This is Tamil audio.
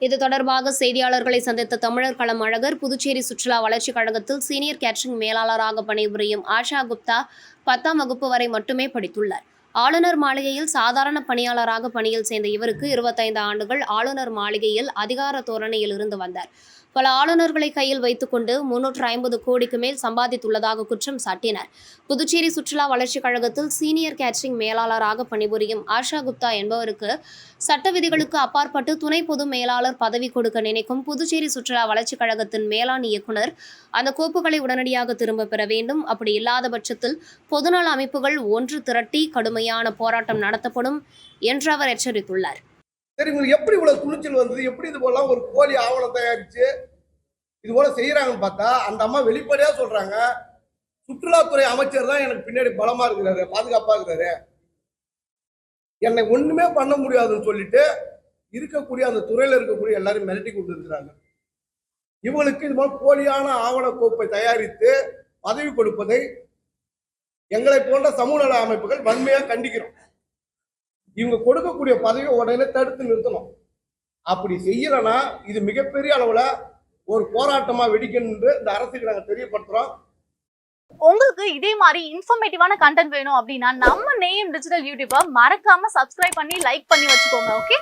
இது தொடர்பாக செய்தியாளர்களை சந்தித்த தமிழர் களம் அழகர் புதுச்சேரி சுற்றுலா வளர்ச்சிக் கழகத்தில் சீனியர் கேட்டரிங் மேலாளராக பணிபுரியும் ஆஷா குப்தா பத்தாம் வகுப்பு வரை மட்டுமே படித்துள்ளார். ஆளுநர் மாளிகையில் சாதாரண பணியாளராக பணியில் சேர்ந்த இவருக்கு இருபத்தைந்து ஆண்டுகள் ஆளுநர் மாளிகையில் அதிகார தோரணையில் இருந்து வந்தார். பல ஆளுநர்களை கையில் வைத்துக்கொண்டு முன்னூற்று ஐம்பது கோடிக்கு மேல் சம்பாதித்துள்ளதாக குற்றம் சாட்டினர். புதுச்சேரி சுற்றுலா வளர்ச்சிக் கழகத்தில் சீனியர் கேட்டரிங் மேலாளராக பணிபுரியும் ஆஷா குப்தா என்பவருக்கு சட்ட விதிகளுக்கு அப்பாற்பட்டு துணை பொது மேலாளர் பதவி கொடுக்க நினைக்கும் புதுச்சேரி சுற்றுலா வளர்ச்சிக் கழகத்தின் மேலாண் இயக்குனர் அந்த கோப்புகளை உடனடியாக திரும்ப பெற வேண்டும். அப்படி இல்லாத பட்சத்தில் பொதுநல அமைப்புகள் ஒன்று திரட்டி கடுமையான போராட்டம் நடத்தப்படும் என்று அவர் எச்சரித்துள்ளார். சரி உங்களுக்கு எப்படி இவ்வளவு துணிச்சல் வந்தது? எப்படி இது போலாம் ஒரு போலி ஆவணம் தயாரிச்சு இது போல செய்யறாங்கன்னு பார்த்தா அந்த அம்மா வெளிப்படையா சொல்றாங்க சுற்றுலாத்துறை அமைச்சர் தான் எனக்கு பின்னாடி பலமா இருக்கிறாரு பாதுகாப்பா இருக்கிறாரு. என்னை ஒண்ணுமே பண்ண முடியாதுன்னு சொல்லிட்டு இருக்கக்கூடிய அந்த துறையில இருக்கக்கூடிய எல்லாரும் மிரட்டி கொண்டு இருக்கிறாங்க. இவங்களுக்கு இது போல போலியான ஆவண கோப்பை தயாரித்து பதவி கொடுப்பதை எங்களை போன்ற சமூக நல அமைப்புகள் வன்மையா கண்டிக்கிறோம். இவங்க கொடுக்கக்கூடிய பதவியை உடனே தடுத்து நிறுத்தணும். அப்படி செய்யலைன்னா இது மிகப்பெரிய அளவில் ஒரு போராட்டமா வெடிக்கணும் என்று இந்த அரசுக்கு நாங்கள் தெரியப்படுத்துறோம். உங்களுக்கு இதே மாதிரி இன்ஃபர்மேட்டிவான கண்டென்ட் வேணும் அப்படின்னா நம்ம நேம் டிஜிட்டல் யூடியூப்பை மறக்காம சப்ஸ்கிரைப் பண்ணி லைக் பண்ணி வச்சுக்கோங்க ஓகே